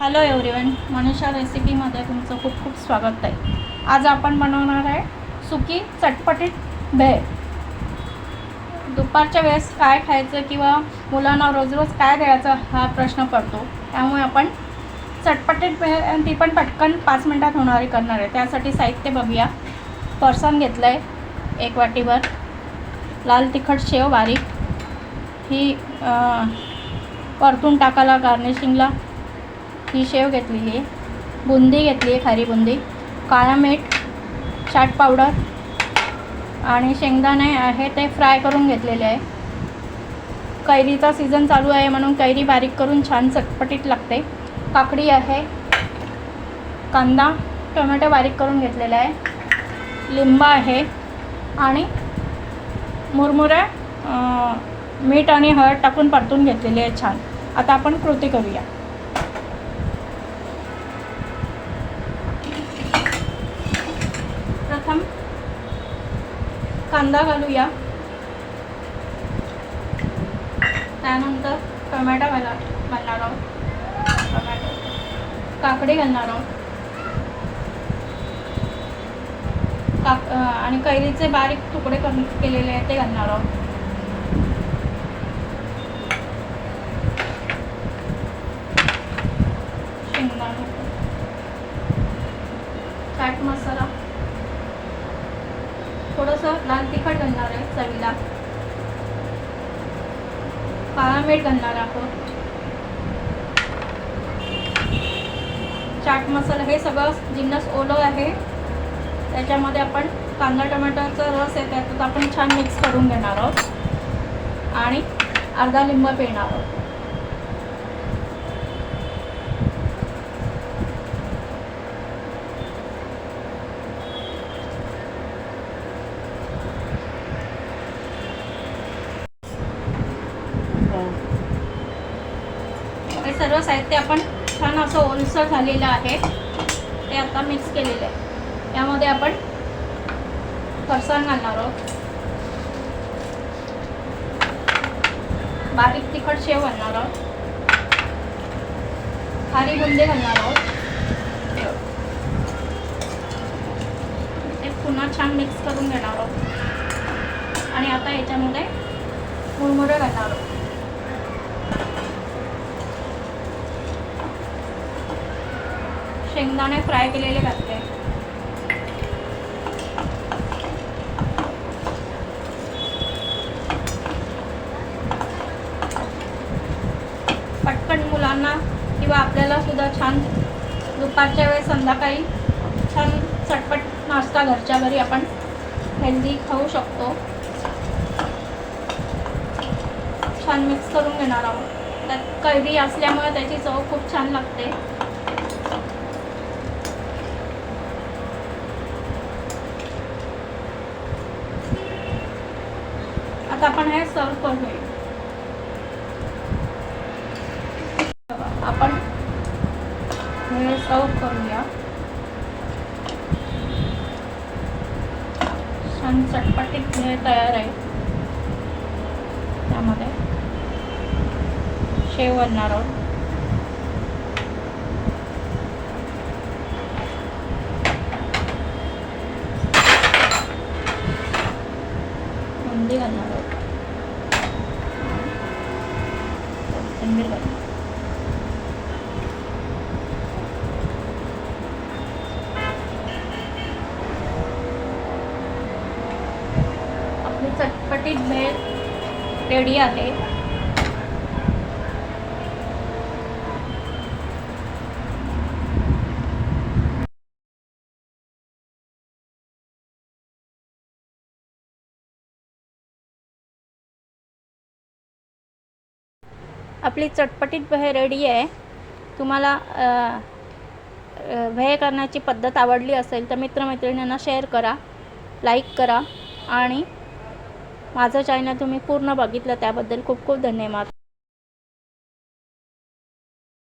Hello everyone Manisha रेसिपीमध्ये तुमचं खूप खूप स्वागत आहे. आज आपण बनवणार आहे सुकी चटपटीत भेळ. दुपारच्या वेळेस काय खायचं किंवा मुलांना रोज रोज काय द्यायचं हा प्रश्न पडतो. त्यामुळे आपण चटपटीत भेळ आणि ती पण पटकन पाच मिनटात होणारी करणार आहे. त्यासाठी साहित्य बघूया. फरसाण घेतलं आहे एक वाटीभर. लाल तिखट शेव बारीक. ही परतून टाकायला गार्निशिंगला ही शेव घेतलेली आहे बुंदी घेतली आहे खारी बुंदी. काळा मीठ चाट पावडर आणि शेंगदाणे आहे ते फ्राय करून घेतलेले आहे. कैरीचा सीझन चालू आहे म्हणून कैरी बारीक करून छान चटपटीत लागते. काकडी आहे. कांदा टोमॅटो बारीक करून घेतलेला आहे. लिंबा आहे. आणि मुरमुऱ्या मीठ आणि हळद टाकून परतून घेतलेली आहे छान. आता आपण कृती करूया. कांदा घालूया. त्यानंतर टोमॅटो घाला घालणार आहोत. टोमॅटो. काकडी घालणार आहोत. काक आणि कैरीचे बारीक तुकडे कर केलेले आहेत ते घालणार आहोत शेंगदाणे चाट मसाला थोडंसं लाल तिखट घालणार आहे चवीला. काळा मीठ घालणार आहोत. चाट मसाला हे सगळं जिन्नस ओलं आहे. त्याच्यामध्ये आपण कांदा टोमॅटोचा रस आहे त्याच्यात आपण छान मिक्स करून घेणार आहोत. आणि अर्धा लिंब पेणार आहोत. हे सर्व साहित्य आपण छान असं ओलसर झालेलं आहे. ते आता मिक्स केलेलं आहे. त्यामध्ये आपण फरसाण घालणार आहोत. बारीक तिखट शेव घालणार आहोत. खारी बुंदे घालणार आहोत. ते पुन्हा छान मिक्स करून घेणार आहोत. आणि आता याच्यामध्ये मुरमुरे घालणार आहोत. शेंगदाणे फ्राय केलेले घातले. पटकन मुलांना किंवा आपल्याला सुद्धा छान दुपारच्या वेळेस संध्याकाळी छान चटपट नाश्ता घरच्या घरी आपण हेल्दी खाऊ शकतो. छान मिक्स करून घेणार आहोत. त्यात कैरी असल्यामुळे त्याची चव खूप छान लागते. आता आपण हे सर्व करूया. आपण हे सर्व करूया. छान चटपटीत हे तयार आहे. त्यामध्ये शेव आणणार आहोत बुंदी घालणार आहोत कोथिंबीर घालणार आपली चटपटीत रेडी आहे. आपली चटपटीत भय रेडी आहे. तुम्हाला भय करण्याची पद्धत आवडली असेल तर मित्रमैत्रिणींना शेअर करा लाईक करा आणि माझं चॅनल तुम्ही पूर्ण बघितलं त्याबद्दल खूप खूप धन्यवाद.